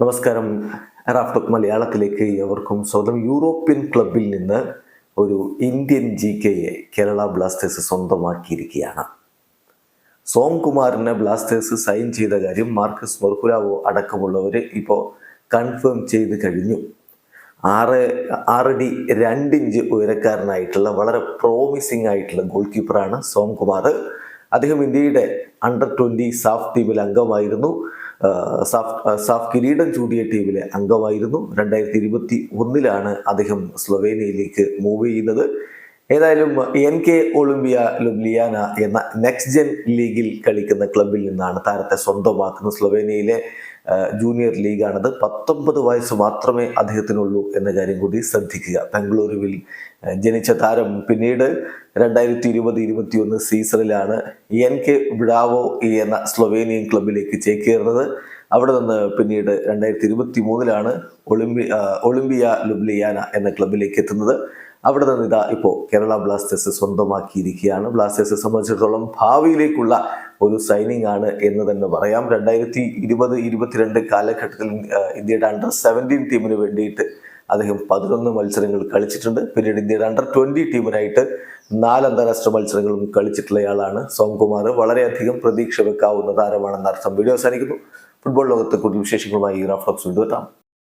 നമസ്കാരം. റാഫ്റ്റോക്ക് മലയാളത്തിലേക്ക് എവർക്കും സ്വന്തം യൂറോപ്യൻ ക്ലബിൽ നിന്ന് ഒരു ഇന്ത്യൻ ജി കെയെ കേരള ബ്ലാസ്റ്റേഴ്സ് സ്വന്തമാക്കിയിരിക്കുകയാണ്. സോം കുമാറിനെ ബ്ലാസ്റ്റേഴ്സ് സൈൻ ചെയ്ത കാര്യം മാർക്കസ് മർഹുരാവോ അടക്കമുള്ളവർ ഇപ്പോൾ കൺഫേം ചെയ്ത് കഴിഞ്ഞു. ആറ് ആറ് ആറടി രണ്ടിഞ്ച് ഉയരക്കാരനായിട്ടുള്ള വളരെ പ്രോമിസിംഗ് ആയിട്ടുള്ള ഗോൾ കീപ്പറാണ് സോം കുമാർ അദ്ദേഹം ഇന്ത്യയുടെ അണ്ടർ ട്വന്റി സാഫ് ടീമിൽ അംഗമായിരുന്നു. സാഫ് സാഫ് കിരീടം ചൂടിയ ടീമിലെ അംഗമായിരുന്നു. രണ്ടായിരത്തി ഇരുപത്തി ഒന്നിലാണ് അദ്ദേഹം സ്ലൊവേനിയയിലേക്ക് മൂവ് ചെയ്യുന്നത്. ഏതായാലും എൻ കെ ഒളിമ്പിയ ലുബ്ലിയാന എന്ന നെക്സ്റ്റ് ജെൻ ലീഗിൽ കളിക്കുന്ന ക്ലബിൽ നിന്നാണ് താരത്തെ സ്വന്തമാക്കുന്നത് സ്ലൊവേനിയയിലെ ജൂനിയർ ലീഗാണത് പത്തൊമ്പത് വയസ്സ് മാത്രമേ അദ്ദേഹത്തിനുള്ളൂ എന്ന കാര്യം കൂടി ശ്രദ്ധിക്കുക. ബംഗളൂരുവിൽ ജനിച്ച താരം പിന്നീട് രണ്ടായിരത്തി ഇരുപത് ഇരുപത്തി ഒന്ന് സീസണിലാണ് എൻ കെ ബ്രാവോ എന്ന സ്ലൊവേനിയൻ ക്ലബിലേക്ക് ചേക്കേറുന്നത്. അവിടെ നിന്ന് പിന്നീട് രണ്ടായിരത്തി ഇരുപത്തി മൂന്നിലാണ് ഒളിമ്പി ഒളിമ്പിയ ലുബ്ലിയാന എന്ന ക്ലബിലേക്ക് എത്തുന്നത്. അവിടെ നിന്ന് ഇതാ ഇപ്പോൾ കേരള ബ്ലാസ്റ്റേഴ്സ് സ്വന്തമാക്കിയിരിക്കുകയാണ്. ബ്ലാസ്റ്റേഴ്സ് സംബന്ധിച്ചിടത്തോളം ഭാവിയിലേക്കുള്ള ഒരു സൈനിങ് ആണ് എന്ന് തന്നെ പറയാം. രണ്ടായിരത്തി ഇരുപത് ഇരുപത്തിരണ്ട് കാലഘട്ടത്തിൽ ഇന്ത്യയുടെ അണ്ടർ സെവന്റീൻ ടീമിന് വേണ്ടിയിട്ട് അദ്ദേഹം പതിനൊന്ന് മത്സരങ്ങൾ കളിച്ചിട്ടുണ്ട്. പിന്നീട് ഇന്ത്യയുടെ അണ്ടർ ട്വന്റി ടീമിനായിട്ട് നാല് അന്താരാഷ്ട്ര മത്സരങ്ങളും കളിച്ചിട്ടുള്ളയാളാണ് സോംകുമാർ. വളരെയധികം പ്രതീക്ഷ വെക്കാവുന്ന താരമാണെന്ന് അർത്ഥം വീഡിയോ അവസാനിക്കുന്നു. ഫുട്ബോൾ ലോകത്തെ കൂടുതൽ വിശേഷങ്ങളുമായി റാഫ്ലോക്സ് വീണ്ടും എത്താം.